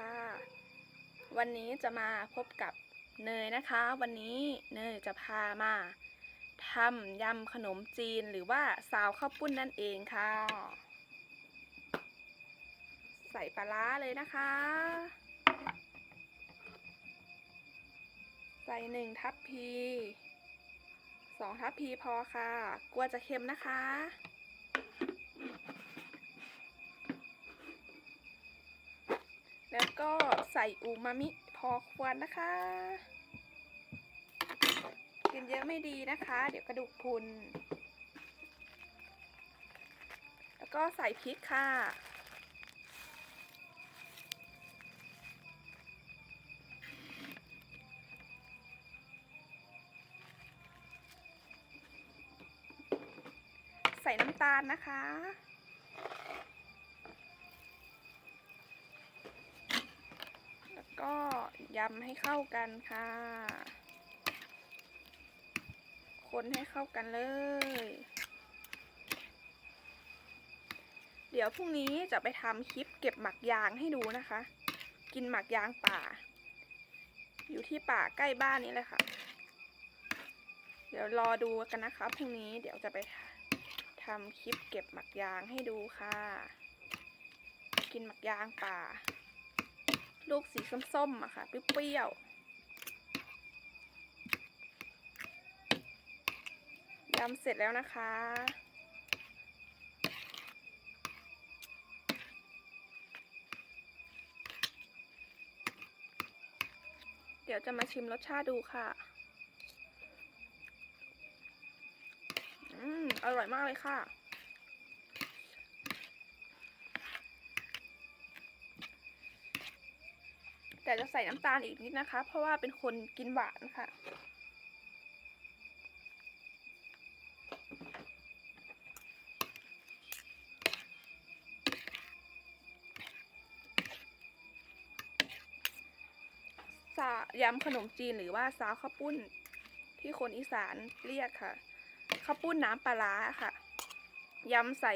ค่ะ วันนี้จะมาพบกับเนยนะคะ วันนี้เนยจะพามาทำยำขนมจีนหรือว่าซาวข้าวปุ้นนั่นเองค่ะ ใส่ปลาร้าเลยนะคะ ใส่หนึ่งทัพพีสองทัพพีพอค่ะ กลัวจะเค็มนะคะ แล้ว ก็ใส่อูมามิพอควรนะคะ กินเยอะไม่ดีนะคะ เดี๋ยวกระดูกพุน แล้วก็ใส่พริกค่ะใส่น้ำตาลนะคะ แล้ว ก็ยำให้เข้ากันค่ะ คนให้เข้ากันเลย เดี๋ยวพรุ่งนี้จะไปทำคลิปเก็บหมักยางให้ดูนะคะ กินหมักยางป่า อยู่ที่ป่าใกล้บ้านนี้เลยค่ะ เดี๋ยวรอดูกันนะคะพรุ่งนี้เดี๋ยวจะไปทำคลิปเก็บหมักยางให้ดูค่ะ กินหมักยางป่า ลูกสีส้มๆอะค่ะเปรี้ยวๆยำเสร็จแล้วนะคะ เดี๋ยวจะมาชิมรสชาติดูค่ะ อืม อร่อยมากเลยค่ะ แต่จะใส่น้ำตาลอีกนิดนะคะ เพราะว่าเป็นคนกินหวานค่ะ สายำขนมจีนหรือว่าซาวข้าวปุ้นที่คนอีสานเรียกค่ะข้าวปุ้นน้ำปลาร้าค่ะยำใส่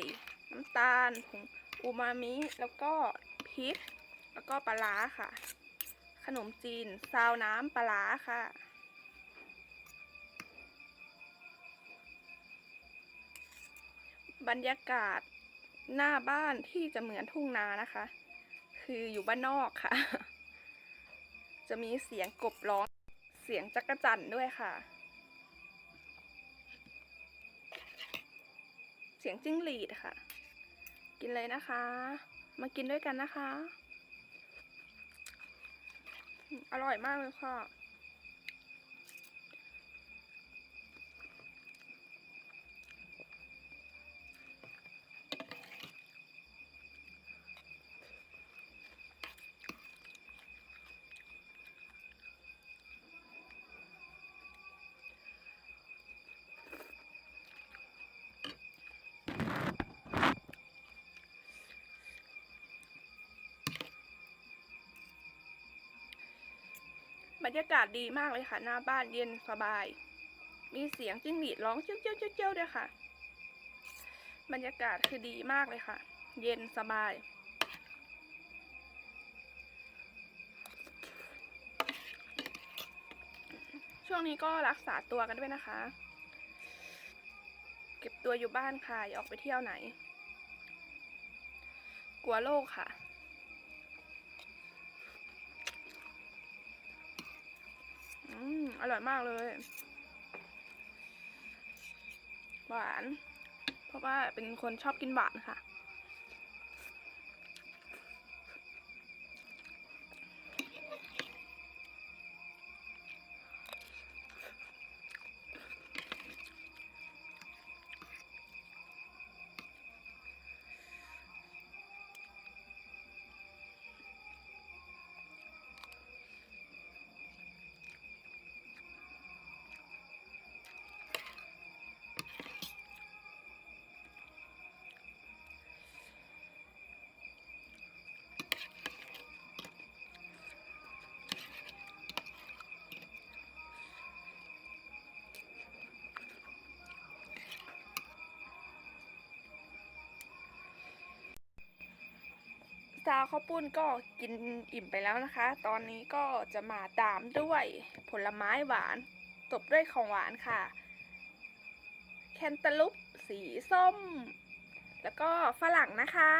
น้ำตาลผงอูมามิ แล้วก็พริก แล้วก็ปลาร้าค่ะ ขนมจีน ซาวน้ำปลาค่ะ บรรยากาศหน้าบ้านที่จะเหมือนทุ่งนานะคะ คืออยู่บ้านนอกค่ะ จะมีเสียงกบร้องเสียงจักระจันด้วยค่ะ เสียงจิ้งหรีดค่ะ กินเลยนะคะ มากินด้วยกันนะคะ อร่อยมากเลยค่ะ บรรยากาศดีมากเลยค่ะ หน้าบ้านเย็นสบาย มีเสียงจิ้งหรีดร้องเจ้าเจ้าเจ้าเจ้าด้วยค่ะ บรรยากาศคือดีมากเลยค่ะ เย็นสบายช่วงนี้ก็รักษาตัวกันด้วยนะคะ เก็บตัวอยู่บ้านค่ะอย่าออกไปเที่ยวไหน กลัวโรคค่ะ อืมอร่อยมากเลย หวาน เพราะว่าเป็นคนชอบกินหวานค่ะ ซาข้าวปุ้นก็กินอิ่มไปแล้วนะคะ ตอนนี้ก็จะมาตามด้วยผลไม้หวานตบด้วยของหวานค่ะ แคนตาลูปสีส้ม แล้วก็ฝรั่งนะคะ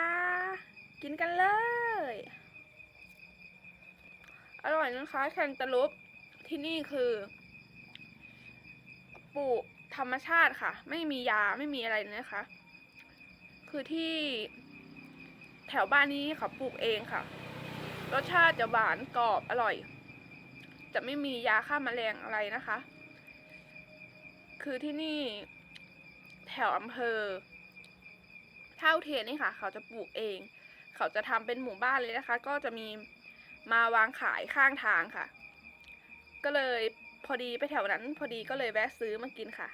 กินกันเลย อร่อยนะคะแคนตาลูปที่นี่คือปลูกธรรมชาติค่ะ ไม่มียาไม่มีอะไรเลยนะคะ คือที่ ถวบ้านนี้เขาปลูกเองค่ะ รสชาติจะหวานกรอบอร่อย จะไม่มียาฆ่าแมลงอะไรนะคะ คือที่นี่แถวอำเภอเท่าเทียนนี่ค่ะ เขาจะปลูกเอง เขาจะทำเป็นหมู่บ้านเลยนะคะ ก็จะมีมาวางขายข้างทางค่ะ ก็เลยพอดีไปแถวนั้น พอดีก็เลยแวะซื้อมากินค่ะ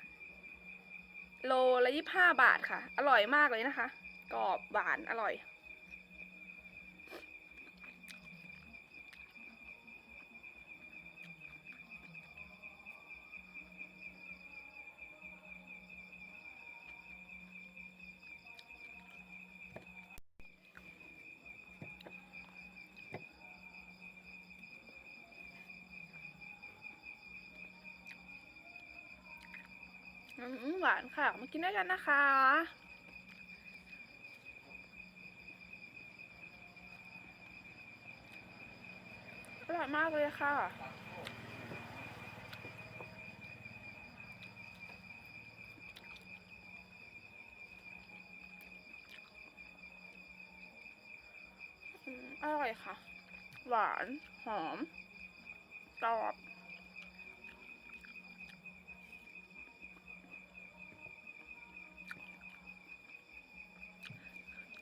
โลละยี่ห้าบาทค่ะ อร่อยมากเลยนะคะ กรอบหวานอร่อย หวานค่ะ มากินด้วยกันนะคะ อร่อยมากเลยค่ะอืมอร่อยค่ะ หวาน หอมกรอบ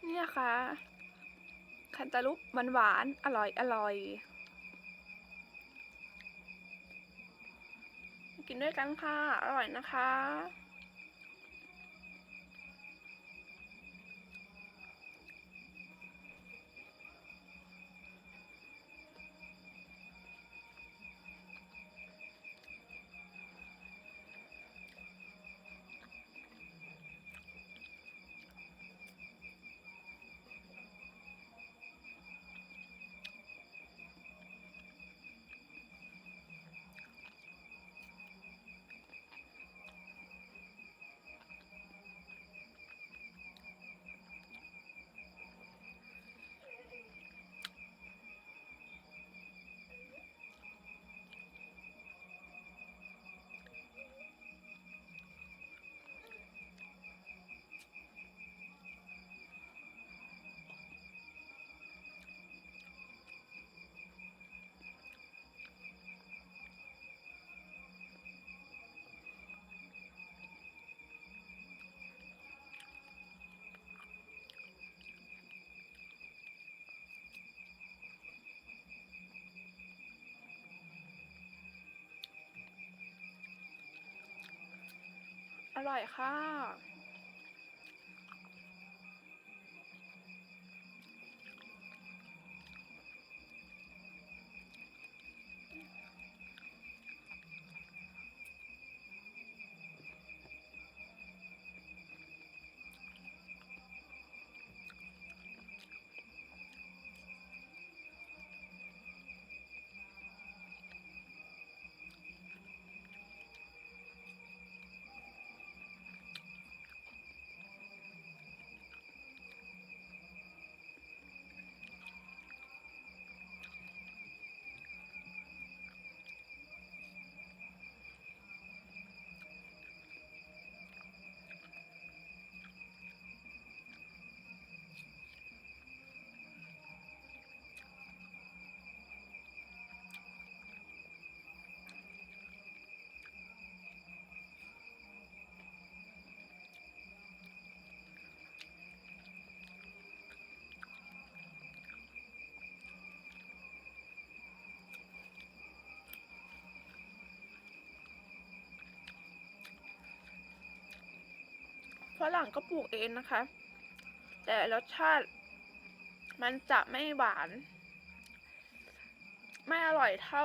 นี่นะคะแคนตาลูปหวานๆอร่อยอร่อย กินด้วยกันค่ะ อร่อยนะคะ อร่อยค่ะ ฝรั่งก็ปลูกเองนะคะ แต่รสชาติ มันจะไม่หวาน ไม่อร่อยเท่า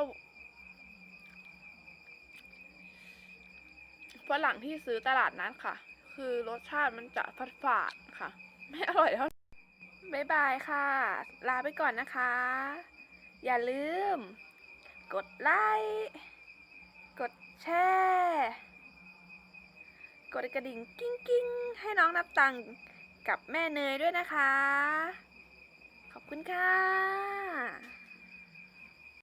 ฝรั่งที่ซื้อตลาดนัดค่ะ คือรสชาติมันจะฝาดๆค่ะ ไม่อร่อยเท่าบ๊ายบายค่ะ ลาไปก่อนนะคะ อย่าลืม กดไลค์ กดแชร์ กดกระดิ่งกิ้งกิ้งให้น้องนับตังกับแม่เนยด้วยนะคะ ขอบคุณค่ะ